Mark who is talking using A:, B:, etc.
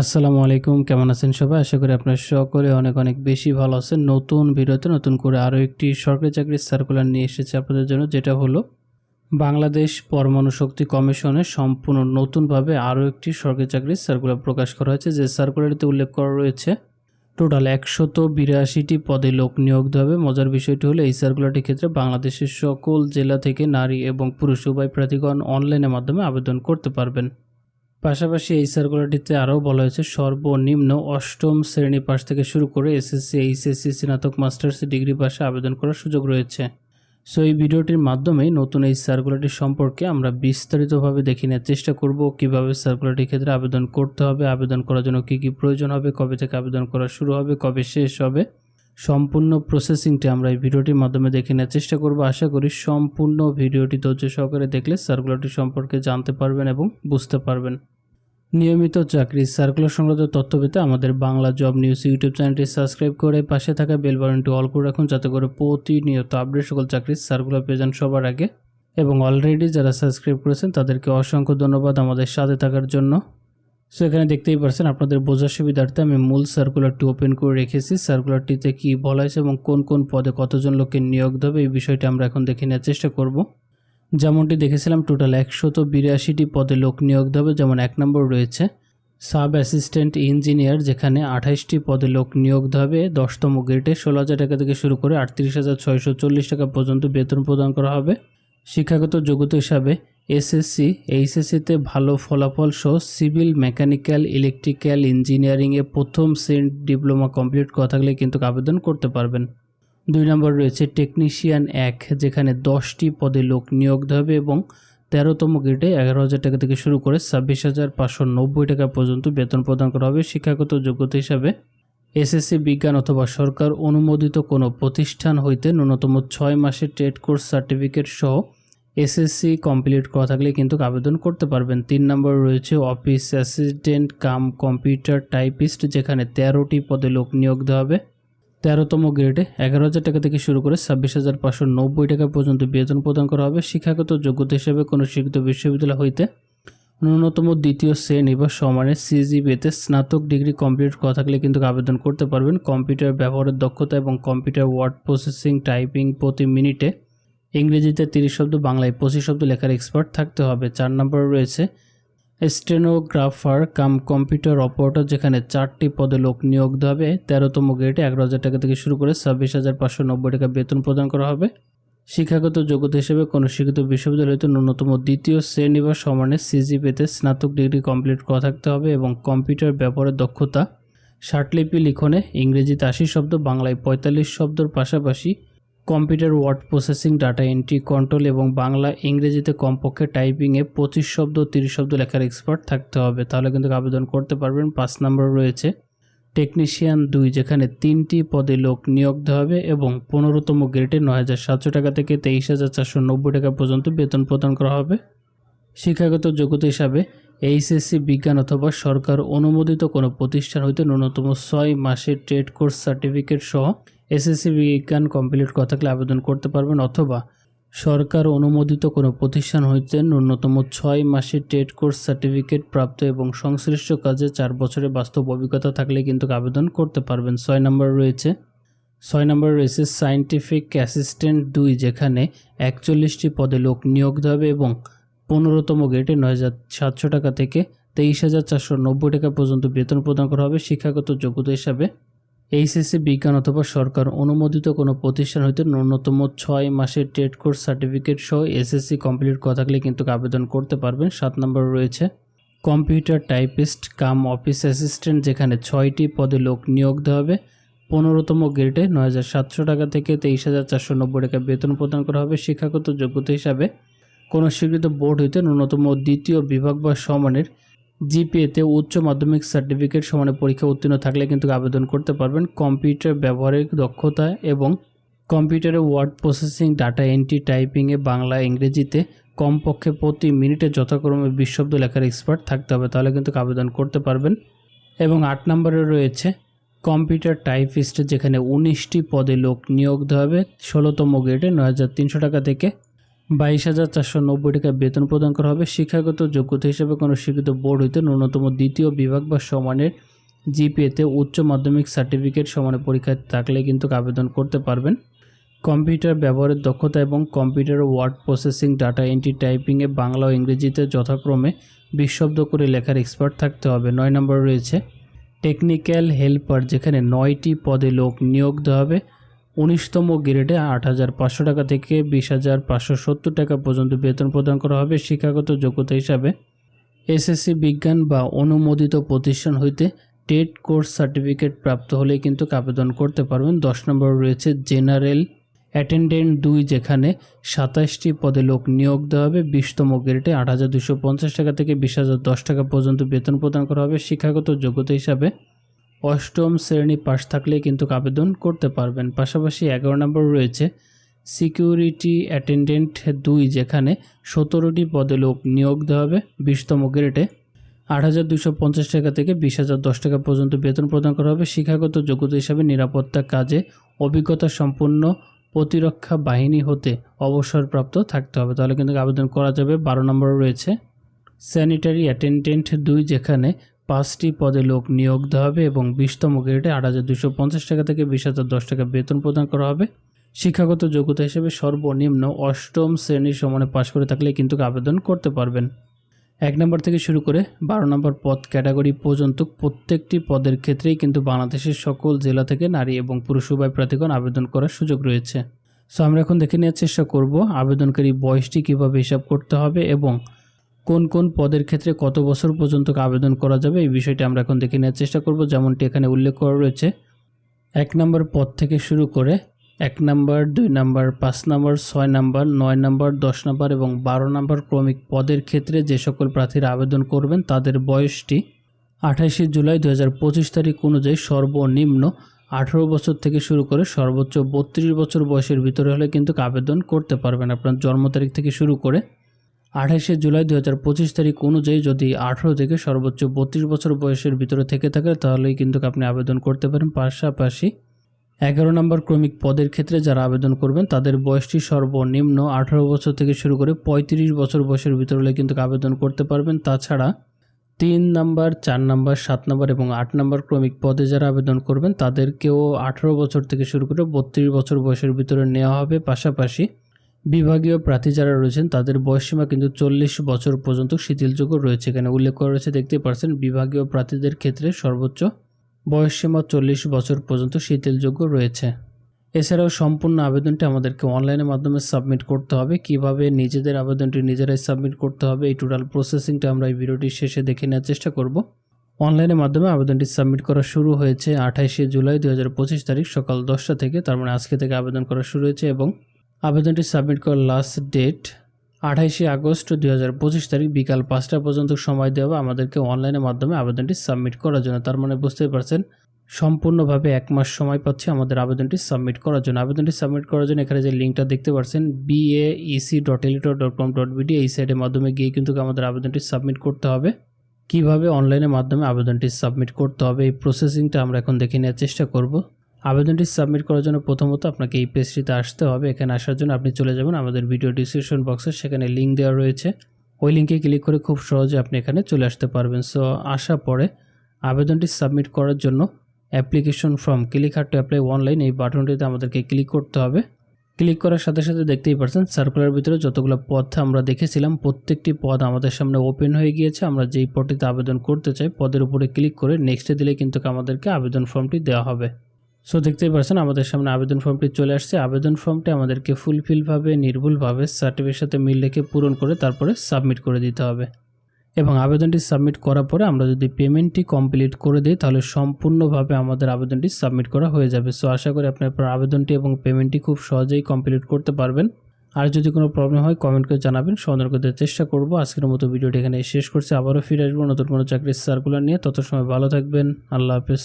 A: আসসালামু আলাইকুম, কেমন আছেন সবাই? আশা করি আপনার সকলে অনেক অনেক বেশি ভালো আছেন। নতুন ভিডিওতে নতুন করে আরও একটি সরকারি চাকরির সার্কুলার নিয়ে এসেছে আপনাদের জন্য, যেটা হলো বাংলাদেশ পরমাণু শক্তি কমিশনে সম্পূর্ণ নতুনভাবে আরও একটি সরকারি চাকরির সার্কুলার প্রকাশ করা হয়েছে। যে সার্কুলারটিতে উল্লেখ করা রয়েছে টোটাল একশত বিরাশিটি পদে লোক নিয়োগ দেওয়া হবে। মজার বিষয়টি হলো, এই সার্কুলারটির ক্ষেত্রে বাংলাদেশের সকল জেলা থেকে নারী এবং পুরুষ উভয় প্রার্থীগণ অনলাইনের মাধ্যমে আবেদন করতে পারবেন। পাশাপাশি এই সার্কুলারটিতে আরও বলা হয়েছে, সর্বনিম্ন অষ্টম শ্রেণি পাশ থেকে শুরু করে এসএসসি এইচএসসি স্নাতক, মাস্টার্স ডিগ্রি পাশে আবেদন করার সুযোগ রয়েছে। সো এই ভিডিওটির মাধ্যমে নতুন এই সার্কুলারটি সম্পর্কে আমরা বিস্তারিতভাবে দেখে নেওয়ার চেষ্টা করব, কীভাবে সার্কুলারটির ক্ষেত্রে আবেদন করতে হবে, আবেদন করার জন্য কী কী প্রয়োজন হবে, কবে থেকে আবেদন করা শুরু হবে, কবে শেষ হবে, সম্পূর্ণ প্রসেসিংটি আমরা এই ভিডিওটির মাধ্যমে দেখে নেওয়ার চেষ্টা করব। আশা করি সম্পূর্ণ ভিডিওটি ধৈর্য সহকারে দেখলে সার্কুলারটি সম্পর্কে জানতে পারবেন এবং বুঝতে পারবেন। নিয়মিত চাকরি সার্কুলার সংক্রান্ত তথ্য পেতে আমাদের বাংলা জব নিউজ ইউটিউব চ্যানেলটি সাবস্ক্রাইব করে পাশে থাকা বেল বাটনটি অল করে রাখুন যাতে করে প্রতিনিয়ত আপডেট সকল চাকরির সার্কুলার পেয়ে যান সবার আগে। এবং অলরেডি যারা সাবস্ক্রাইব করেছেন, তাদেরকে অসংখ্য ধন্যবাদ আমাদের সাথে থাকার জন্য। সো এখানে দেখতেই পারছেন, আপনাদের বোঝার সুবিধার্থে আমি মূল সার্কুলারটি ওপেন করে রেখেছি। সার্কুলারটিতে কী বলা হয়েছে এবং কোন কোন পদে কতজন লোককে নিয়োগ দেবে, এই বিষয়টি আমরা এখন দেখে নেওয়ার চেষ্টা করব। যেমনটি দেখেছিলাম টোটাল একশত বিরাশিটি পদে লোক নিয়োগ দেবে। যেমন এক নম্বর রয়েছে সাব অ্যাসিস্ট্যান্ট ইঞ্জিনিয়ার যেখানে আঠাশটি পদে লোক নিয়োগ হবে দশতম গ্রেডে ষোলো হাজার টাকা থেকে শুরু করে আটত্রিশ হাজার ছয়শো চল্লিশ টাকা পর্যন্ত বেতন প্রদান করা হবে। শিক্ষাগত যোগ্যতা হিসাবে এসএসসি এইচএসসিতে ভালো ফলাফল সহ সিভিল মেকানিক্যাল ইলেকট্রিক্যাল ইঞ্জিনিয়ারিংয়ে প্রথম সেন্ট ডিপ্লোমা কমপ্লিট করা থাকলে কিন্তু আবেদন করতে পারবেন। দুই নম্বর রয়েছে টেকনিশিয়ান এক, যেখানে দশটি পদে লোক নিয়োগ হবে এবং তেরোতম গ্রেডে এগারো হাজার টাকা থেকে শুরু করে ছাব্বিশ হাজার পাঁচশো নব্বই টাকা পর্যন্ত বেতন প্রদান করা হবে। শিক্ষাগত যোগ্যতা হিসাবে এসএসসি বিজ্ঞান অথবা সরকার অনুমোদিত কোনো প্রতিষ্ঠান হইতে ন্যূনতম ছয় মাসের ট্রেড কোর্স সার্টিফিকেট সহ এসএসসি কমপ্লিট করা থাকলে কিন্তু আবেদন করতে পারবেন। তিন নম্বর রয়েছে office assistant cum computer typist, যেখানে তেরোটি পদে লোক নিয়োগ দেওয়া হবে। তেরোতম গ্রেডে এগারো হাজার টাকা থেকে শুরু করে ছাব্বিশ হাজার পাঁচশো নব্বই টাকা পর্যন্ত বেতন প্রদান করা হবে। শিক্ষাগত যোগ্যতা হিসেবে কোনো শিক্ষিত বিশ্ববিদ্যালয় হইতে ন্যূনতম দ্বিতীয় শ্রেণি বা সমানের সিজিবিতে স্নাতক ডিগ্রি কমপ্লিট করা থাকলে কিন্তু আবেদন করতে পারবেন। কম্পিউটার ব্যবহারের দক্ষতা এবং কম্পিউটার ওয়ার্ড প্রসেসিং, টাইপিং প্রতি মিনিটে ইংরেজিতে তিরিশ শব্দ, বাংলায় পঁচিশ শব্দ লেখার এক্সপার্ট থাকতে হবে। চার নম্বরে রয়েছে স্টেনোগ্রাফার কাম কম্পিউটার অপারেটর, যেখানে চারটি পদে লোক নিয়োগ দেওয়া হবে। তেরোতম গ্রেডে এগারো হাজার টাকা থেকে শুরু করে ছাব্বিশ হাজার পাঁচশো নব্বই টাকা বেতন প্রদান করা হবে। শিক্ষাগত যোগ্যতা হিসেবে কোনো শিক্ষিত বিশ্ববিদ্যালয়তে ন্যূনতম দ্বিতীয় শ্রেণি বা সমানের সিজিপিতে স্নাতক ডিগ্রি কমপ্লিট করা থাকতে হবে এবং কম্পিউটার ব্যবহারের দক্ষতা। ষাটলিপি লিখনে ইংরেজিতে আশি শব্দ, বাংলায় পঁয়তাল্লিশ শব্দর পাশাপাশি computer word processing, data entry control এবং বাংলা ইংরেজিতে কমপক্ষে টাইপিংয়ে পঁচিশ শব্দ, তিরিশ শব্দ লেখার এক্সপার্ট থাকতে হবে। তাহলে কিন্তু আবেদন করতে পারবেন। পাঁচ নম্বর রয়েছে, টেকনিশিয়ান দুই, যেখানে তিনটি পদে লোক নিয়োগ দেওয়া হবে এবং পনেরোতম গ্রেডে নয় হাজার সাতশো টাকা থেকে তেইশ হাজার চারশো নব্বই টাকা পর্যন্ত বেতন প্রদান করা হবে। শিক্ষাগত যোগ্যতা হিসাবে এইচএসসি বিজ্ঞান অথবা সরকার অনুমোদিত কোনো প্রতিষ্ঠান হইতে ন্যূনতম ছয় মাসের ট্রেড কোর্স সার্টিফিকেট সহ এসএসসি বিজ্ঞান কমপ্লিট করা থাকলে আবেদন করতে পারবেন অথবা সরকার অনুমোদিত কোনো প্রতিষ্ঠান হইতে ন্যূনতম ছয় মাসের টেট কোর্স সার্টিফিকেট প্রাপ্ত এবং সংশ্লিষ্ট কাজে চার বছরের বাস্তব অভিজ্ঞতা থাকলে কিন্তু আবেদন করতে পারবেন। ছয় নম্বর রয়েছে, ছয় নম্বর রয়েছে সায়েন্টিফিক অ্যাসিস্ট্যান্ট দুই, যেখানে একচল্লিশটি পদে লোক নিয়োগ হবে এবং পনেরোতম গ্রেডে নয় হাজার সাতশো টাকা থেকে তেইশ হাজার চারশো নব্বই টাকা পর্যন্ত বেতন প্রদান করা হবে। শিক্ষাগত যোগ্যতা হিসাবে এইচএসসি বিজ্ঞান অথবা সরকার অনুমোদিত কোনো প্রতিষ্ঠান হইতে ন্যূনতম ছয় মাসের টেট কোর্স সার্টিফিকেট সহ এসএসসি কমপ্লিট করা থাকলে কিন্তু আবেদন করতে পারবেন। সাত নম্বর রয়েছে, computer typist cum office assistant যেখানে ছয়টি পদে লোক নিয়োগ দেওয়া হবে। পনেরোতম গ্রেডে নয় হাজার সাতশো টাকা থেকে তেইশ হাজার চারশো নব্বই টাকা বেতন প্রদান করা হবে শিক্ষাগত যোগ্যতা হিসাবে। কোনো স্বীকৃত বোর্ড হইতে ন্যূনতম দ্বিতীয় বিভাগ বা সমানের জিপিএতে উচ্চ মাধ্যমিক সার্টিফিকেট সমানে পরীক্ষা উত্তীর্ণ থাকলে কিন্তু আবেদন করতে পারবেন কম্পিউটার ব্যবহারের দক্ষতা এবং কম্পিউটারে ওয়ার্ড প্রসেসিং, ডাটা এন্ট্রি টাইপিংয়ে বাংলা, ইংরেজিতে কমপক্ষে প্রতি মিনিটে যথাক্রমে বিশ শব্দ লেখার এক্সপার্ট থাকতে হবে, তাহলে কিন্তু আবেদন করতে পারবেন। এবং আট নম্বরে রয়েছে কম্পিউটার টাইপিস্ট, যেখানে উনিশটি পদে লোক নিয়োগ দেওয়া হবে, ষোলোতম গ্রেডে নয় হাজার তিনশো টাকা থেকে বাইশ হাজার চারশো নব্বই টাকা বেতন প্রদান করা হবে। শিক্ষাগত যোগ্যতা হিসেবে কোনো স্বীকৃত বোর্ড হইতে ন্যূনতম দ্বিতীয় বিভাগ বা সমানের জিপিএতে উচ্চ মাধ্যমিক সার্টিফিকেট সমানের পরীক্ষায় থাকলে কিন্তু আবেদন করতে পারবেন। কম্পিউটার ব্যবহারের দক্ষতা এবং computer word processing, data entry টাইপিংয়ে Bangla ও ইংরেজিতে যথাক্রমে বিশব্দ করে লেখার এক্সপার্ট থাকতে হবে। নয় নম্বর রয়েছে, টেকনিক্যাল হেল্পার, যেখানে নয়টি পদে লোক নিয়োগ দেওয়া হবে। উনিশতম গ্রেডে আট হাজার পাঁচশো টাকা থেকে বিশ হাজার পাঁচশো সত্তর টাকা পর্যন্ত বেতন প্রদান করা হবে শিক্ষাগত যোগ্যতা হিসাবে। এসএসসি বিজ্ঞান বা অনুমোদিত প্রতিষ্ঠান হইতে টেট কোর্স সার্টিফিকেট প্রাপ্ত হলে কিন্তু আবেদন করতে পারবেন। দশ নম্বর রয়েছে জেনারেল অ্যাটেন্ডেন্ট দুই, যেখানে সাতাশটি পদে লোক নিয়োগ দেওয়া হবে। বিশতম গ্রেডে আট হাজার দুশো পঞ্চাশ টাকা থেকে বিশ হাজার দশ টাকা পর্যন্ত বেতন প্রদান করা হবে শিক্ষাগত যোগ্যতা হিসাবে। অষ্টম শ্রেণি পাশ থাকলেই কিন্তু আবেদন করতে পারবেন। পাশাপাশি এগারো নম্বর রয়েছে, সিকিউরিটি অ্যাটেন্ডেন্ট দুই, যেখানে সতেরোটি পদে লোক নিয়োগ দেওয়া হবে, বিশতম গ্রেডে। আট হাজার দুশো পঞ্চাশ টাকা থেকে বিশ হাজার দশ টাকা পর্যন্ত বেতন প্রদান করা হবে। শিক্ষাগত যোগ্যতা হিসাবে নিরাপত্তা কাজে অভিজ্ঞতা সম্পন্ন প্রতিরক্ষা বাহিনী হতে অবসরপ্রাপ্ত থাকতে হবে। তাহলে কিন্তু আবেদন করা যাবে। বারো নম্বর রয়েছে, স্যানিটারি অ্যাটেন্ডেন্ট দুই, যেখানে পাঁচটি পদে লোক নিয়োগ দেওয়া হবে এবং বিশতম গ্রেডে আট হাজার দুশো পঞ্চাশ টাকা থেকে বিশ হাজার দশ টাকা বেতন প্রদান করা হবে। শিক্ষাগত যোগ্যতা হিসেবে সর্বনিম্ন অষ্টম শ্রেণির সমানে পাশ করে থাকলে কিন্তু আবেদন করতে পারবেন। এক নম্বর থেকে শুরু করে বারো নম্বর পদ ক্যাটাগরি পর্যন্ত প্রত্যেকটি পদের ক্ষেত্রেই কিন্তু বাংলাদেশের সকল জেলা থেকে নারী এবং পুরুষ উভয় প্রার্থীগণ আবেদন করার সুযোগ রয়েছে। সো আমরা এখন দেখে নেওয়ার চেষ্টা করব আবেদনকারী বয়সটি কীভাবে হিসাব করতে হবে এবং কোন কোন পদের ক্ষেত্রে কত বছর পর্যন্ত আবেদন করা যাবে, এই বিষয়টি আমরা এখন দেখে নেওয়ার চেষ্টা করব। যেমনটি এখানে উল্লেখ করা রয়েছে, এক নম্বর পদ থেকে শুরু করে এক নাম্বার, দুই নাম্বার, পাঁচ নাম্বার, ছয় নাম্বার, নয় নাম্বার, দশ নম্বর এবং বারো নাম্বার ক্রমিক পদের ক্ষেত্রে যে সকল প্রার্থীরা আবেদন করবেন, তাদের বয়সটি আঠাশে জুলাই দু হাজার পঁচিশ তারিখ অনুযায়ী সর্বনিম্ন আঠারো বছর থেকে শুরু করে সর্বোচ্চ বত্রিশ বছর বয়সের ভিতরে হলে কিন্তু আবেদন করতে পারবেন। আপনার জন্ম তারিখ থেকে শুরু করে আঠাশে জুলাই দু হাজার পঁচিশ তারিখ অনুযায়ী যদি আঠারো থেকে সর্বোচ্চ বত্রিশ বছর বয়সের ভিতরে থেকে থাকে, তাহলেই কিন্তু আপনি আবেদন করতে পারেন। পাশাপাশি এগারো নম্বর ক্রমিক পদের ক্ষেত্রে যারা আবেদন করবেন, তাদের বয়সটি সর্বনিম্ন আঠারো বছর থেকে শুরু করে পঁয়ত্রিশ বছর বয়সের ভিতরে কিন্তু আবেদন করতে পারবেন। তাছাড়া তিন নাম্বার, চার নাম্বার, সাত নাম্বার এবং আট নাম্বার ক্রমিক পদে যারা আবেদন করবেন, তাদেরকেও আঠারো বছর থেকে শুরু করে বত্রিশ বছর বয়সের ভিতরে নেওয়া হবে। পাশাপাশি বিভাগীয় প্রার্থী যারা রয়েছেন, তাদের বয়সসীমা কিন্তু চল্লিশ বছর পর্যন্ত শিথিলযোগ্য রয়েছে এখানে। উল্লেখ করা রয়েছে দেখতে পাচ্ছেন বিভাগীয় প্রার্থীদের ক্ষেত্রে সর্বোচ্চ বয়সসীমা চল্লিশ বছর পর্যন্ত শিথিলযোগ্য রয়েছে। এছাড়াও সম্পূর্ণ আবেদনটি আমাদেরকে অনলাইনের মাধ্যমে সাবমিট করতে হবে। কীভাবে নিজেদের আবেদনটি নিজেরাই সাবমিট করতে হবে, এই টোটাল প্রসেসিংটা আমরা এই ভিডিওটির শেষে দেখে নেওয়ার চেষ্টা করব। অনলাইনের মাধ্যমে আবেদনটি সাবমিট করা শুরু হয়েছে আঠাইশে জুলাই দু হাজার পঁচিশ তারিখ সকাল দশটা থেকে, তার মানে আজকে থেকে আবেদন করা শুরু হয়েছে এবং আবেদনটি সাবমিট করার লাস্ট ডেট আঠাইশে আগস্ট দুই হাজার পঁচিশ তারিখ বিকাল পাঁচটা পর্যন্ত সময় দেওয়া আমাদেরকে অনলাইনের মাধ্যমে আবেদনটি সাবমিট করার জন্য। তার মানে বুঝতেই পারছেন, সম্পূর্ণভাবে এক মাস সময় পাচ্ছে আমাদের আবেদনটি সাবমিট করার জন্য। আবেদনটি সাবমিট করার জন্য এখানে যে লিঙ্কটা দেখতে পাচ্ছেন BAEC dot teletalk dot com dot BD এই সাইটের মাধ্যমে গিয়ে কিন্তু আমাদের আবেদনটি সাবমিট করতে হবে। কীভাবে অনলাইনের মাধ্যমে আবেদনটি সাবমিট করতে হবে, এই প্রসেসিংটা আমরা এখন দেখে নেওয়ার চেষ্টা করব। আবেদনটি সাবমিট করার জন্য প্রথমত আপনাকে এই পেজটিতে আসতে হবে। এখানে আসার জন্য আপনি চলে যাবেন আমাদের ভিডিও ডিসক্রিপশন বক্সে সেখানে লিঙ্ক দেওয়া রয়েছে। ওই লিঙ্কে ক্লিক করে খুব সহজে আপনি এখানে চলে আসতে পারবেন। সো আসার পরে আবেদনটি সাবমিট করার জন্য application form click here to apply online এই বাটনটিতে আমাদেরকে ক্লিক করতে হবে। ক্লিক করার সাথে সাথে দেখতেই পারছেন সার্কুলার ভিতরে যতগুলো পদ আমরা দেখেছিলাম, প্রত্যেকটি পদ আমাদের সামনে ওপেন হয়ে গিয়েছে। আমরা যেই পদটিতে আবেদন করতে চাই, পদের উপরে ক্লিক করে নেক্সটে দিলে কিন্তু আমাদেরকে আবেদন ফর্মটি দেওয়া হবে। সো দেখতেই পাচ্ছেন, আমাদের সামনে আবেদন ফর্মটি চলে আসছে। আবেদন ফর্মটি আমাদেরকে ফুলফিলভাবে নির্ভুলভাবে সার্টিফিকেটের সাথে মিল রেখে পূরণ করে তারপরে সাবমিট করে দিতে হবে। এবং আবেদনটি সাবমিট করার পরে আমরা যদি পেমেন্টটি কমপ্লিট করে দিই, তাহলে সম্পূর্ণভাবে আমাদের আবেদনটি সাবমিট করা হয়ে যাবে। সো আশা করি আপনার আবেদনটি এবং পেমেন্টটি খুব সহজেই কমপ্লিট করতে পারবেন। আর যদি কোনো প্রবলেম হয় কমেন্ট করে জানাবেন। সমাধান করতে চেষ্টা করব। আজকের মতো ভিডিওটি এখানে শেষ করছি। আবারও ফিরে আসব নতুন কোনো চাকরির সার্কুলার নিয়ে। তত সময় ভালো থাকবেন। আল্লাহ হাফেজ।